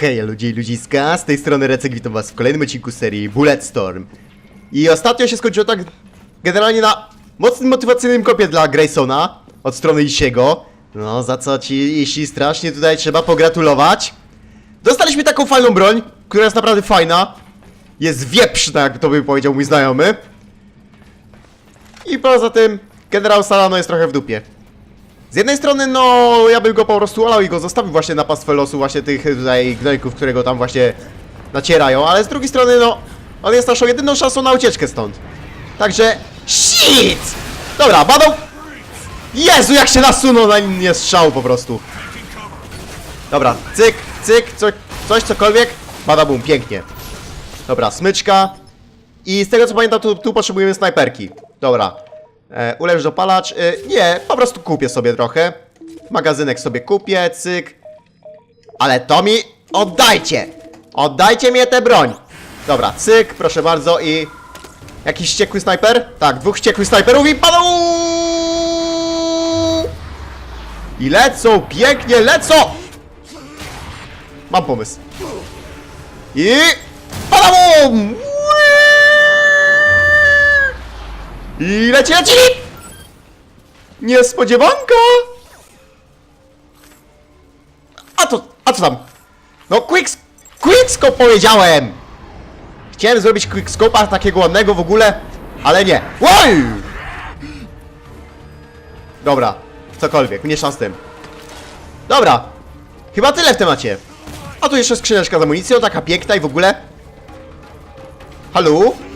Hej ludzie i ludziska, z tej strony Recek, witam was w kolejnym odcinku serii Bulletstorm. I ostatnio się skończyło tak generalnie na mocnym motywacyjnym kopie dla Graysona od strony Isiego. No, za co ci Isi strasznie tutaj trzeba pogratulować. Dostaliśmy taką fajną broń, która jest naprawdę fajna. Jest wieprzna, jak to by powiedział mój znajomy. I poza tym, generał Salano jest trochę w dupie. Z jednej strony, no, ja bym go po prostu olał i go zostawił właśnie na pastwę losu, właśnie tych tutaj gnojków, które go tam właśnie nacierają, ale z drugiej strony, no, on jest naszą jedyną szansą na ucieczkę stąd. Także, shit! Dobra, badą... Jezu, jak się nasunął na nie strzał po prostu. Dobra, cyk, cyk, co, coś, cokolwiek. Badabum, pięknie. Dobra, smyczka. I z tego co pamiętam, tu, tu potrzebujemy snajperki. Dobra. E, ulepsz dopalacz. E, nie, po prostu kupię sobie trochę. Magazynek sobie kupię, cyk. Ale to mi oddajcie! Oddajcie mi tę broń! Dobra, cyk, proszę bardzo i... Jakiś ściekły snajper? Tak, dwóch ściekłych snajperów i padł! I lecą, pięknie lecą! Mam pomysł. I... Padam! I leci, leci! Niespodziewanka! A to, a co tam? No quick, quickscope powiedziałem! Chciałem zrobić quickscope'a takiego ładnego w ogóle, ale nie. Oj! Dobra, cokolwiek, mniejsza z tym. Dobra, chyba tyle w temacie. A tu jeszcze skrzyneczka z amunicją, taka piękna i w ogóle. Halo?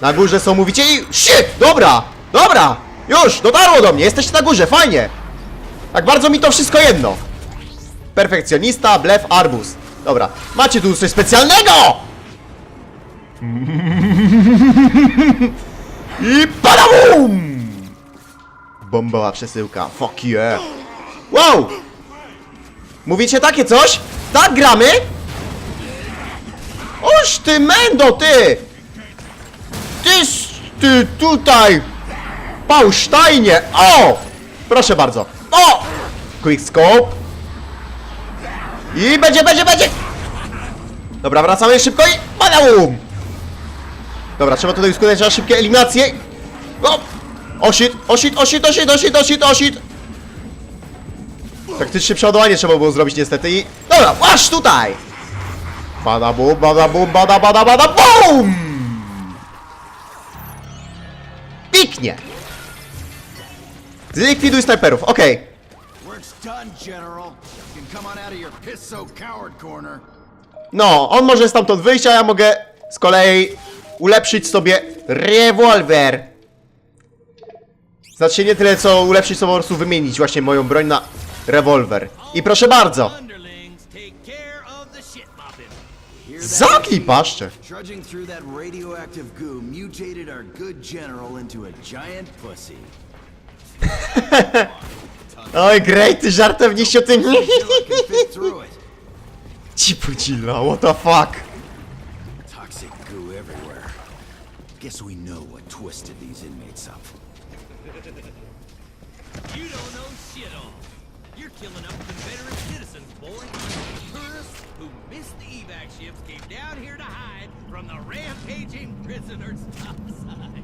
Na górze są, mówicie i... Shit! Dobra! Dobra! Już! Dotarło do mnie! Jesteście na górze, fajnie! Tak bardzo mi to wszystko jedno. Perfekcjonista, blef, arbus. Dobra. Macie tu coś specjalnego! I padabum! Bombowa przesyłka. Fuck yeah. Wow! Mówicie takie coś? Tak gramy? Oż ty mendo, ty! Ty, s- ty tutaj! Pałsztajnie! O! Proszę bardzo. O! Quickscope. I będzie, będzie, będzie! Dobra, wracamy szybko i... Badałum! Dobra, trzeba tutaj składać na szybkie eliminacje. O! O shit, o shit, o shit, o shit, o shit, o shit, o shit. Taktyczne przeładowanie trzeba było zrobić niestety i... Dobra, masz tutaj! Bada bum, bada bum, bada, bada, bada, BUM! Piknie! Zlikwiduj snajperów, okej. Corner. No, on może stamtąd wyjść, a ja mogę z kolei ulepszyć sobie rewolwer. Znaczy nie tyle co ulepszyć, co po prostu wymienić właśnie moją broń na rewolwer. I proszę bardzo, zamknij paszczę. Trudging through that radioactive goo mutated our good general into a giant pussy. Oj, great, ty żartowniście ty... Till I can fit through it. Cipucilla, what the fuck? Toxic goo everywhere. Guess we know what twisted these inmates up. You don't know shit all. You're killing up Confederate citizens, boy. Tourists who missed the evac ships came down here to hide from the rampaging prisoners outside.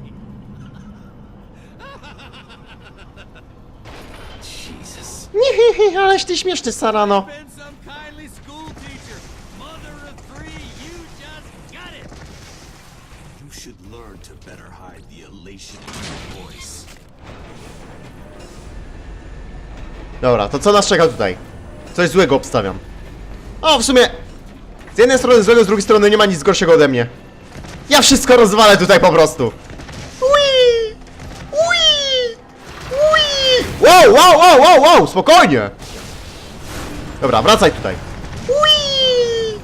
Jesus. Aleś ty śmieszny, Sarano. Been some kindly school teacher, mother of three. You just got it. You should learn to better hide the elation in your voice. Dobra, to co nas czeka tutaj? Coś złego obstawiam. O, w sumie... Z jednej strony złego, z drugiej strony nie ma nic gorszego ode mnie. Ja wszystko rozwalę tutaj po prostu. Ui! Ui! Ui! Wow, wow, wow, wow, wow, spokojnie! Dobra, wracaj tutaj. Ui!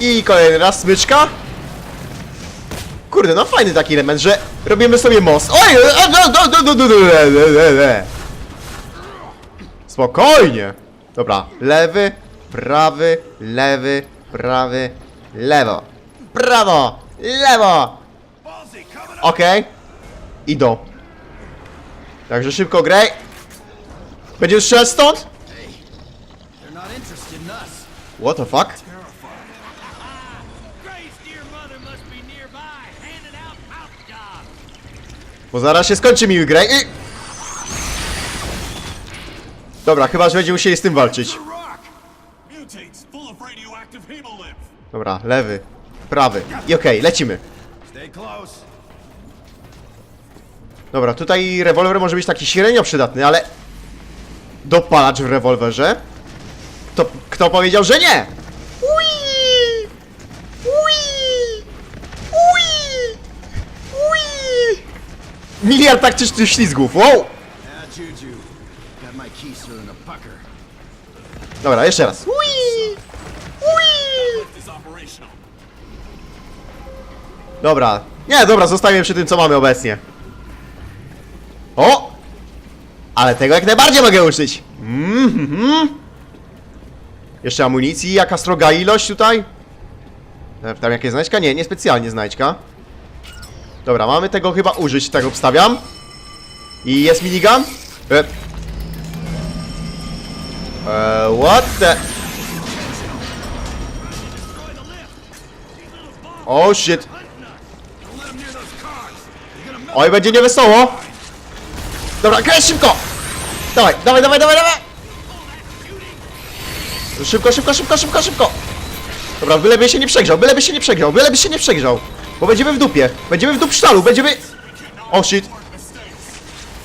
I kolejny raz smyczka. Kurde, no fajny taki element, że robimy sobie most. Oj! Spokojnie! Dobra, lewy, prawy, lewy, prawy, lewo. Prawo, lewo! Okej. Okay. Idą. Także szybko, Grey. Będziesz strzelać stąd? What the fuck? Bo zaraz się skończy mi Grey i... Dobra, chyba, że będziemy musieli z tym walczyć. Dobra, lewy, prawy. I okej, lecimy. Stay close. Dobra, tutaj rewolwer może być taki średnio przydatny, ale... Dopalacz w rewolwerze? To, kto powiedział, że nie? Ui! Ui! Ui! Ui! Miliard taktycznych ślizgów, wow! Dobra, jeszcze raz. Ui! Ui! Dobra. Nie, dobra, zostajemy przy tym, co mamy obecnie. O! Ale tego jak najbardziej mogę użyć. Mhm. Jeszcze amunicji, jaka stroga ilość tutaj? E, Tam jakieś znajdźka? Nie, niespecjalnie znajdźka. Dobra, mamy tego chyba użyć, tak obstawiam. I jest minigun? E. E, what the... Oh shit. Oj, będzie niewesoło. Dobra, graj szybko! Dawaj, dawaj, dawaj, dawaj, dawaj! Szybko, szybko, szybko, szybko, szybko! Dobra, byleby się nie przegrzał, byleby się nie przegrzał, byleby się nie przegrzał! Bo będziemy w dupie, będziemy w dupsztalu, będziemy... O shit!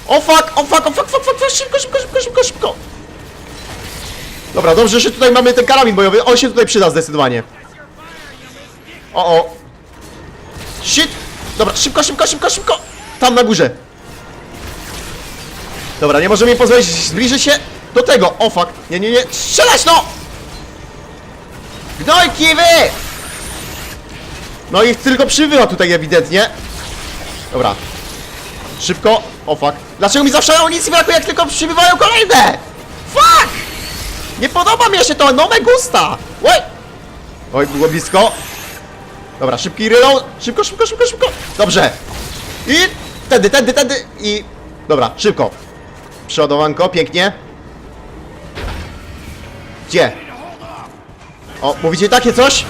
O fuck, o fuck, o fuck, fuck, fuck, fuck, szybko, szybko, szybko, szybko, szybko! Dobra, dobrze, że tutaj mamy ten karabin bojowy, on się tutaj przyda zdecydowanie. O, o! Shit! Dobra, szybko, szybko, szybko, szybko! Tam na górze! Dobra, nie możemy jej pozwolić zbliżyć się do tego! O fuck! Nie, nie, nie! Strzelać no! Gnojki wy! No ich tylko przybywa tutaj ewidentnie. Dobra. Szybko. O fuck. Dlaczego mi zawsze amunicji brakuje, jak tylko przybywają kolejne? Fuck! Nie podoba mi się to, no me gusta! Oj! Oj, było blisko. Dobra, szybki reload. Szybko, szybko, szybko, szybko. Dobrze. I tędy, tędy, tędy i... Dobra, szybko. Przodowanko, pięknie. Gdzie? O, mówicie takie coś?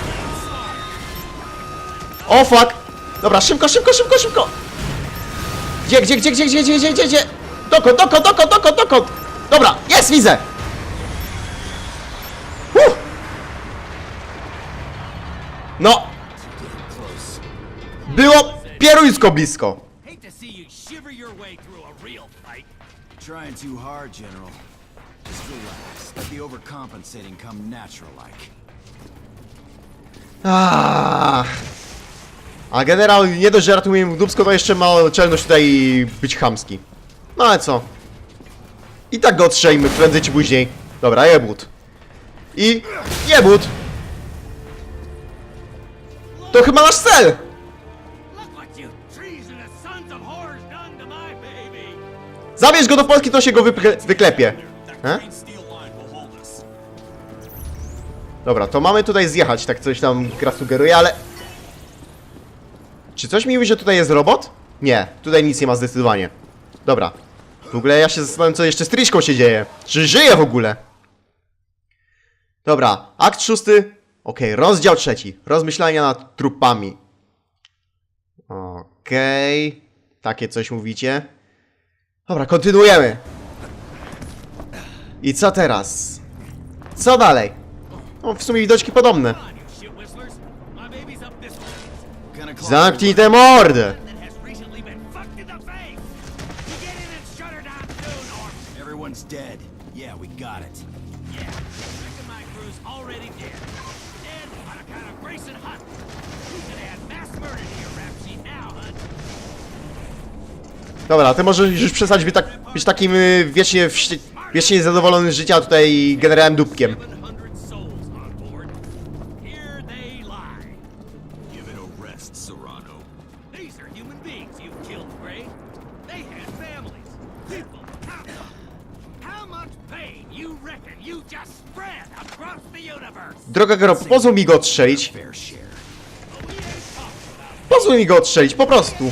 O, fuck. Dobra, szybko, szybko, szybko, szybko. Gdzie, gdzie, gdzie, gdzie, gdzie, gdzie, gdzie, gdzie? Dokąd, dokąd, dokąd, dokąd, dokąd? Dobra, jest, widzę. No, było pieruńsko blisko. Hate to see you shiver your way through a real fight. Trying too hard, General. Just relax. Let the overcompensating come natural like. Ah. A generał nie dość, że ratuje mu dubsko, to jeszcze ma czelność tutaj być chamski. No ale co? I tak go ostrzelimy prędzej czy później. Dobra, jebut. I jebut. To chyba nasz cel! Zabierz go do Polski, to się go wyklepie. E? Dobra, to mamy tutaj zjechać, tak coś tam gra sugeruje, ale... Czy coś mi mówi, że tutaj jest robot? Nie, tutaj nic nie ma zdecydowanie. Dobra. W ogóle ja się zastanawiam, co jeszcze z Triszką się dzieje. Czy żyje w ogóle? Dobra, akt szósty. Okej, rozdział trzeci. Rozmyślania nad trupami. Okej. Takie coś mówicie. Dobra, kontynuujemy. I co teraz? Co dalej? No, w sumie widoczki podobne. Come on, you Dobra, ty możesz już przestać być, tak, być takim y, wiecznie, wiecznie zadowolony z życia tutaj generałem dupkiem. Droga Gero, pozwól mi go odstrzelić. Pozwól mi go odstrzelić, po prostu.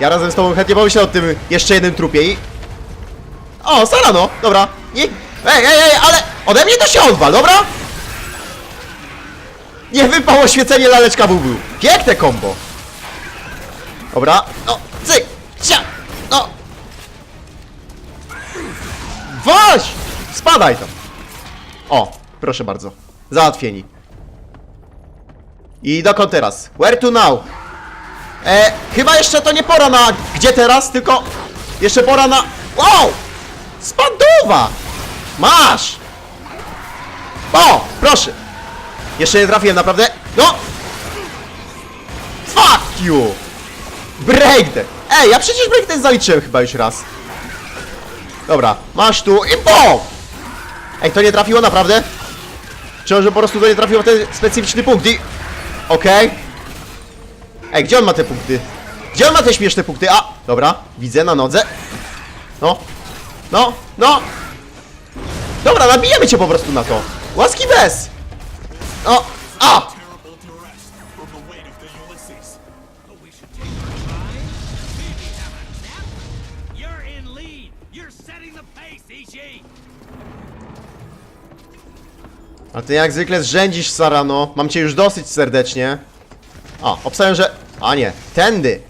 Ja razem z tobą chętnie pomyślę o tym jeszcze jednym trupie i... O, Sarano! Dobra. Nie... Ej, ej, ej, ale ode mnie to się odwal, dobra? Niech wypał oświecenie laleczka bubu. Piękne kombo. Dobra. No, cyk, cia, no. Waś! Spadaj tam. O, proszę bardzo. Załatwieni. I dokąd teraz? Where to now? E, chyba jeszcze to nie pora na gdzie teraz, tylko jeszcze pora na... Wow! Spadowa! Masz! O! Proszę! Jeszcze nie trafiłem, naprawdę. No! Fuck you! Breakdance! Ej, ja przecież breakdance zaliczyłem chyba już raz. Dobra, masz tu i BOM! Ej, to nie trafiło naprawdę? Czy może po prostu to nie trafiło w ten specyficzny punkt i... Okej. Ej, gdzie on ma te punkty? Gdzie on ma te śmieszne punkty? A, dobra, widzę na nodze. No, no, no. Dobra, nabijemy cię po prostu na to. Łaski bez. No, a! A ty jak zwykle zrzędzisz, Sarano. Mam cię już dosyć serdecznie. A, obstawiam, że... A nie, tędy.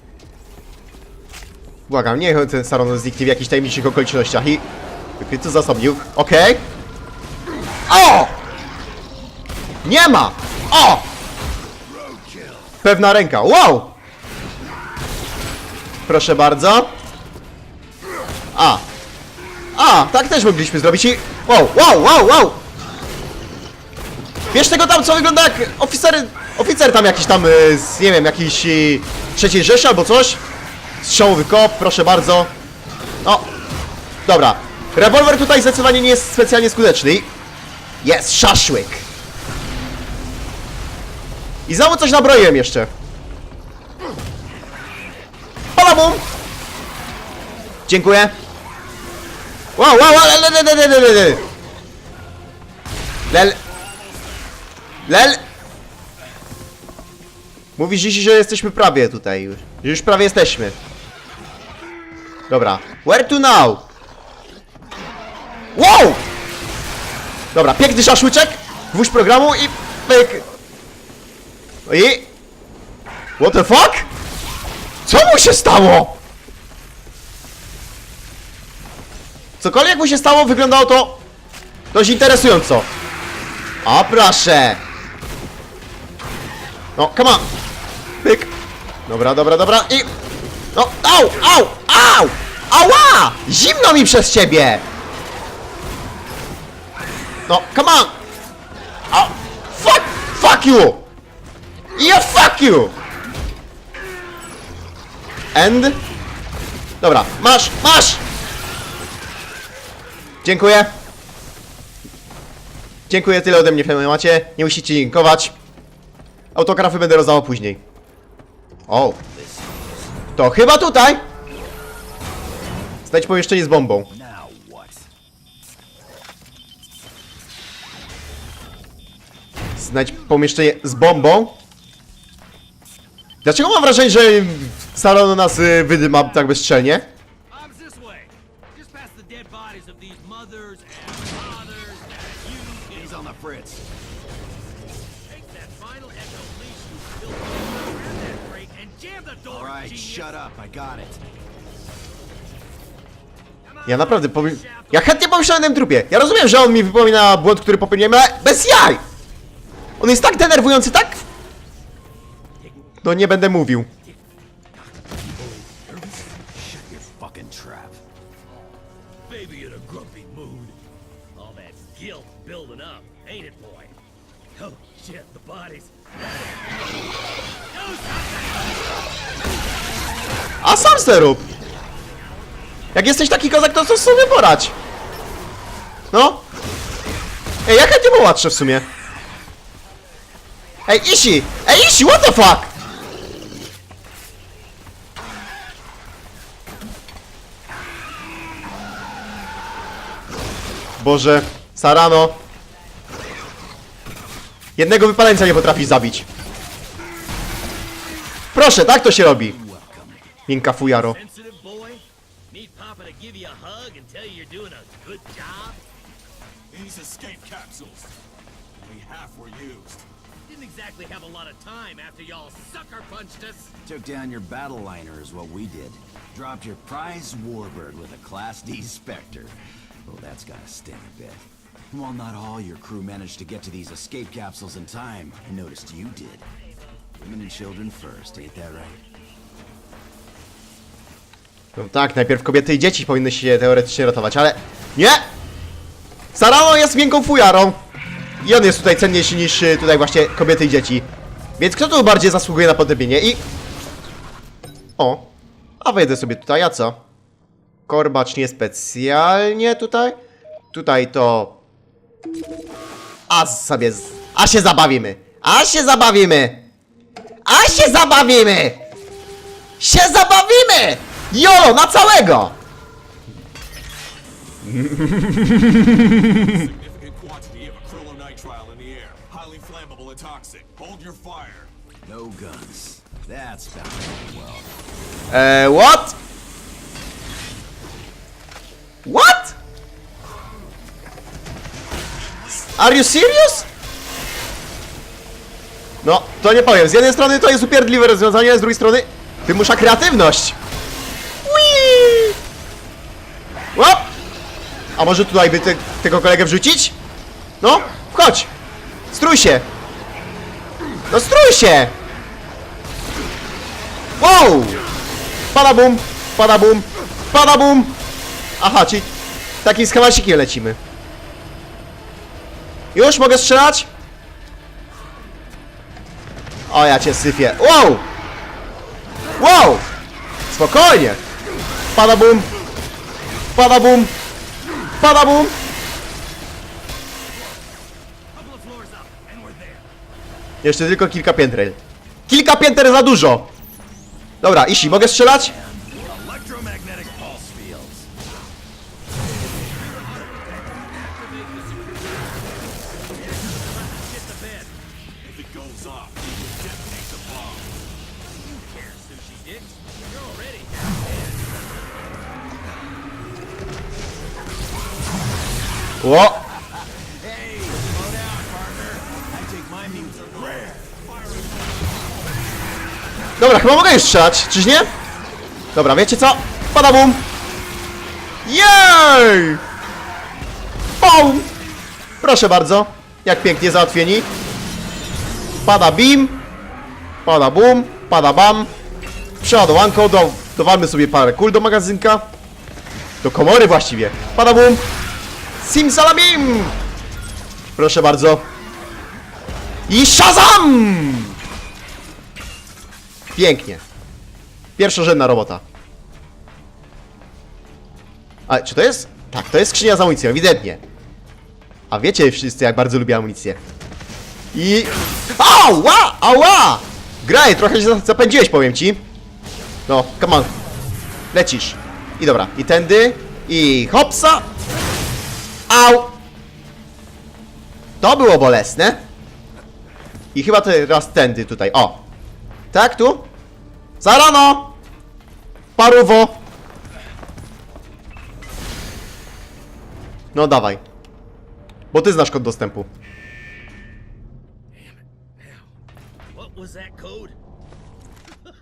Błagam, niech ten Sarano zniknie w jakichś tajemniczych okolicznościach i... Wykryty zasobnik. Okej. O! Nie ma! O! Pewna ręka. Wow! Proszę bardzo. A. A, tak też mogliśmy zrobić i... Wow, wow, wow, wow! Wiesz tego tam, co wygląda jak oficer, oficer tam jakiś tam, y, z, nie wiem, jakiś y, trzeciej Rzeszy albo coś? Strzałowy kop, proszę bardzo. No, dobra. Rewolwer tutaj zdecydowanie nie jest specjalnie skuteczny. Jest, szaszłyk. I znowu coś nabroiłem jeszcze. Palabum! Dziękuję. Wow, wow, wow, le, le, le, le, le, le, le. Lel. Lel! Mówisz dziś, że jesteśmy prawie tutaj już. Że już prawie jesteśmy. Dobra. Where to now? Wow! Dobra, piękny szaszłyczek. Gwóźdź programu i pyk. I... What the fuck? Co mu się stało? Cokolwiek mu się stało, wyglądało to dość interesująco. O, proszę! No, come on! Pyk! Dobra, dobra, dobra i... No, au, au, au! Ała! Zimno mi przez ciebie! No, come on! O, fuck! Fuck you! Yeah, fuck you! And? Dobra, masz, masz! Dziękuję. Dziękuję, tyle ode mnie w tym temacie. Nie musicie dziękować. Autografy będę rozdawał później. O. To chyba tutaj. Znajdź pomieszczenie z bombą. Znajdź pomieszczenie z bombą. Dlaczego mam wrażenie, że Sarano nas y, wydyma tak bezczelnie? Ja naprawdę powiem... Ja chętnie pomyślałem o tym trupie. Ja rozumiem, że on mi wypomina błąd, który popełniłem, ale bez jaj! On jest tak denerwujący, tak... No nie będę mówił. Sam! Jak jesteś taki kozak, to co sobie porać? No? Ej, ja chętnie połatrzę w sumie. Ej, Ishi! Ej, Ishi, what the fuck? Boże, Sarano. Jednego wypaleńca nie potrafisz zabić. Proszę, tak to się robi. Miękka fujaro. Sensitive boy? Need Papa to give you a hug and tell you you're doing a good job? These escape capsules. Only half were used. Didn't exactly have a lot of time after y'all sucker punched us. Took down your battle liner is what we did. Dropped your prize warbird with a Class D Spectre. Well, that's gotta sting a bit. While not all your crew managed to get to these escape capsules in time, I noticed you did. Women and children first, ain't that right? No tak, najpierw kobiety i dzieci powinny się teoretycznie ratować, ale... Nie! Sarano jest miękką fujarą! I on jest tutaj cenniejszy niż y, tutaj właśnie kobiety i dzieci. Więc kto tu bardziej zasługuje na potępienie i... O! A wejdę sobie tutaj, a co? Korbacz niespecjalnie tutaj. Tutaj to... A sobie... Z... A się zabawimy! A się zabawimy! A się zabawimy! się zabawimy! Jolo, na całego! No. Eee, what? What? Are you serious? No, to nie powiem. Z jednej strony to jest upierdliwe rozwiązanie, z drugiej strony wymusza kreatywność. Łap! A może tutaj by te, tego kolegę wrzucić? No, chodź! Strój się! No strój się! Wow! Pada bum, pada bum, pada bum! Aha, czyli takim schemasikiem lecimy. Już mogę strzelać? O, ja cię syfię. Wow! Wow! Spokojnie! Pada bum! Pada bum! Pada bum! Jeszcze tylko kilka pięter. Kilka pięter za dużo! Dobra, Isi, mogę strzelać? Rare. Dobra, chyba mogę już strzelać, czyż nie? Dobra, wiecie co? Pada bum! Jej! Bum! Proszę bardzo, jak pięknie załatwieni. Pada bim, pada bum, pada bam. Przeładowanką, do, dowalmy sobie parę kul do magazynka. Do komory właściwie. Pada bum! Simsalabim! Proszę bardzo. I Shazam! Pięknie. Pierwszorzędna robota. A czy to jest? Tak, to jest skrzynia z amunicją, ewidentnie. A wiecie wszyscy, jak bardzo lubię amunicję. I... Ała! Ała! Graj, trochę się za- zapędziłeś, powiem ci. No, come on. Lecisz. I dobra, i tędy, i hopsa. Au! To było bolesne. I chyba teraz tędy tutaj, o. Tak, tu? Za rano! Paruwo! No dawaj. Bo ty znasz kod dostępu. Was that code?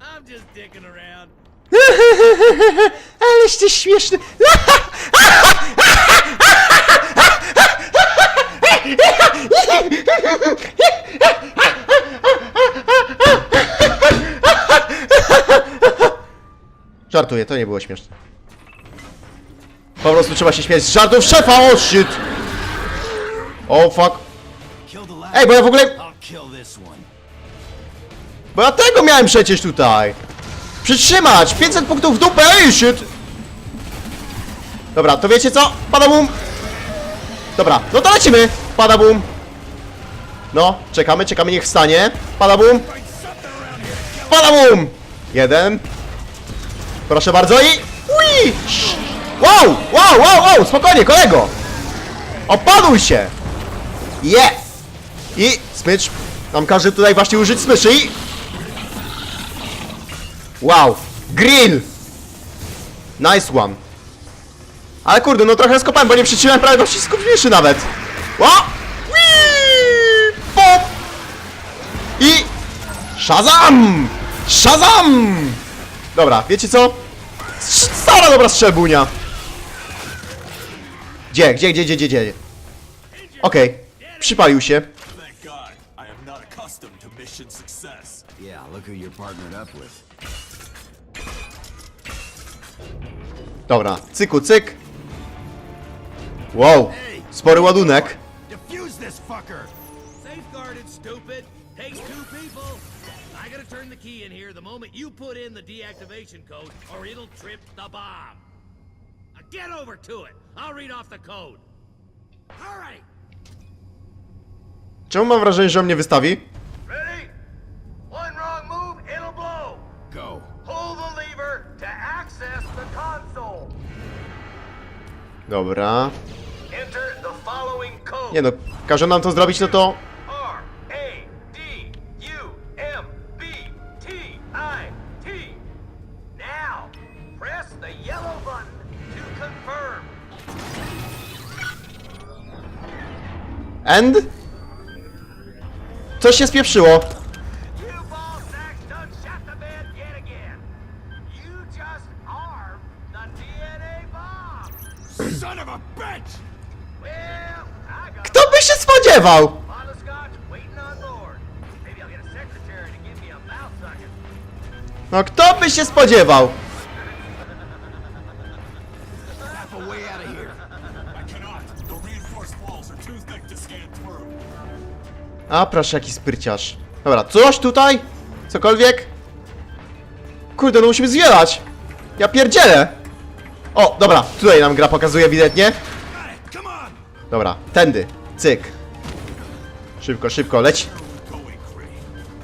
I'm just dicking around. Aleście śmieszny. Żartuję, to nie było śmieszne. Po prostu trzeba się śmiać z żartów szefa, o shit! O fuck. Ej, bo ja w ogóle... Bo ja tego miałem przecież tutaj! Przytrzymać! 500 punktów w dupę! Ej, shit! Dobra, to wiecie co? Pada bum! Dobra, no to lecimy! Pada bum! No, czekamy, czekamy, niech wstanie. Padabum! Padabum! Jeden. Proszę bardzo i... Ui! Wow! Wow, wow, wow! Spokojnie, kolego! Opanuj się! Jest! I smycz. Nam każe tutaj właśnie użyć smyczy i... Wow! Grill! Nice one. Ale kurde, no trochę skopałem, bo nie przytrzymałem prawie przycisków myszy nawet. O! Pop! I... Shazam! Shazam! Dobra, wiecie co? Stara dobra strzelbunia. Gdzie, gdzie, gdzie, gdzie, gdzie, gdzie? Okej, przypalił się. Dobra, cyku, cyk. Wow, spory ładunek. Defuse this fucker! Safeguarded, stupid. Takes two people. Turn the key in here the moment you put in the deactivation code, or it'll trip the bomb. Now get over to it. I'll read off the code. All right. Czemu mam wrażenie, że on mnie wystawi? Ready? One wrong move, it'll blow. Go. Pull the lever to access the console. Dobra. Enter the following code. Nie no, każe nam to zrobić, no to... a secretary to give me a mouth sucker. No kto by się spodziewał? A proszę, jaki spryciarz. Dobra, coś tutaj? Cokolwiek? Kurde, no musimy zwielać. Ja pierdzielę. O, dobra, tutaj nam gra pokazuje ewidentnie. Dobra, tędy. Cyk. Szybko, szybko, leć.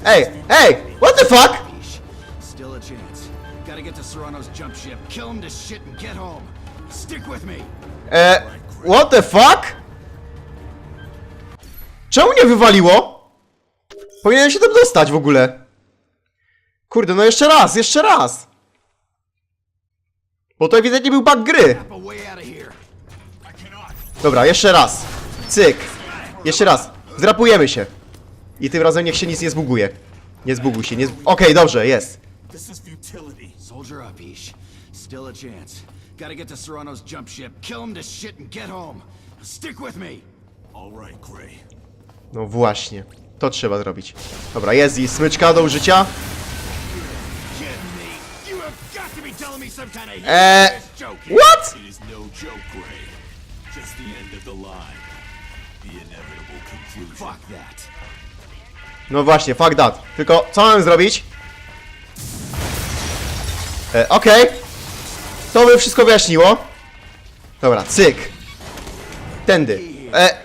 Ej, ej, what the fuck? Yeesh. Still a chance. Gotta get to Serrano's jump ship, kill him to shit and get home. Stick with me. E, what the fuck? Czemu nie wywaliło? Powinienem się tam dostać w ogóle. Kurde, no jeszcze raz, jeszcze raz. Bo to ewidentnie był bug gry. Dobra, jeszcze raz. Cyk. Jeszcze raz. Zrapujemy się. I tym razem niech się nic nie zbuguje. Nie zbuguj się, nie. Okej, dobrze, jest. Gotta get to Serrano's jump ship, kill him to shit and get home. Stick with me. All right, Gray. No właśnie. To trzeba zrobić. Dobra, jest i smyczka do użycia. Eee, what? No właśnie, fuck that. Tylko, co mam zrobić? E, okej. To by wszystko wyjaśniło. Dobra, cyk. Tędy. E,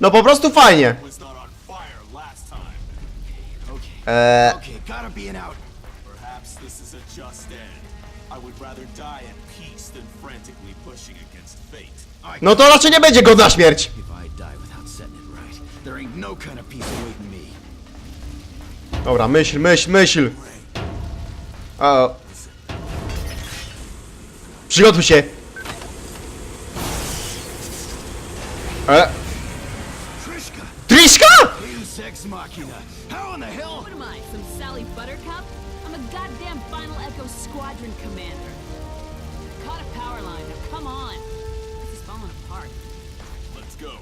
No po prostu fajnie. E, fate. no to raczej nie będzie godna śmierć. No. Dobra, myśl, myśl, myśl. O. Przygotuj się. The hell? What am I, some Sally Buttercup? I'm a goddamn Final Echo Squadron commander. Caught a power line, now come on. This is falling apart. Let's go.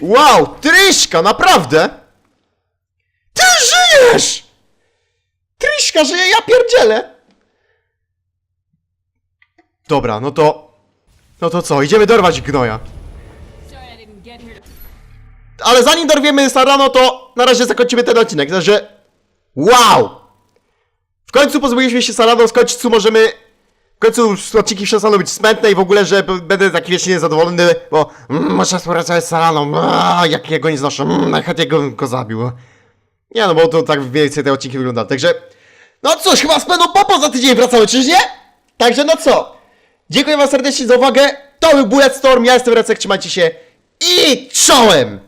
Wow, Tryszka, naprawdę? Ty żyjesz! Tryszka żyje, ja pierdzielę! Dobra, no to... No to co, idziemy dorwać gnoja. Ale zanim dorwiemy Sarano, to na razie zakończymy ten odcinek. Znaczy, wow! W końcu pozbyliśmy się Sarano, w końcu możemy... W końcu odcinki przestaną być smętne i w ogóle, że będę taki wiecznie niezadowolony, bo mm, muszę współpracować z Saraną, mm, jak ja go nie znoszę, mm, najchętniej go, go zabił. Nie no, bo to tak mniej więcej te odcinki wyglądały, także... No cóż, chyba z pełną popą za tydzień wracamy, czyż nie? Także no co? Dziękuję wam serdecznie za uwagę, to był Bullet Storm, ja jestem Recek, trzymajcie się i czołem!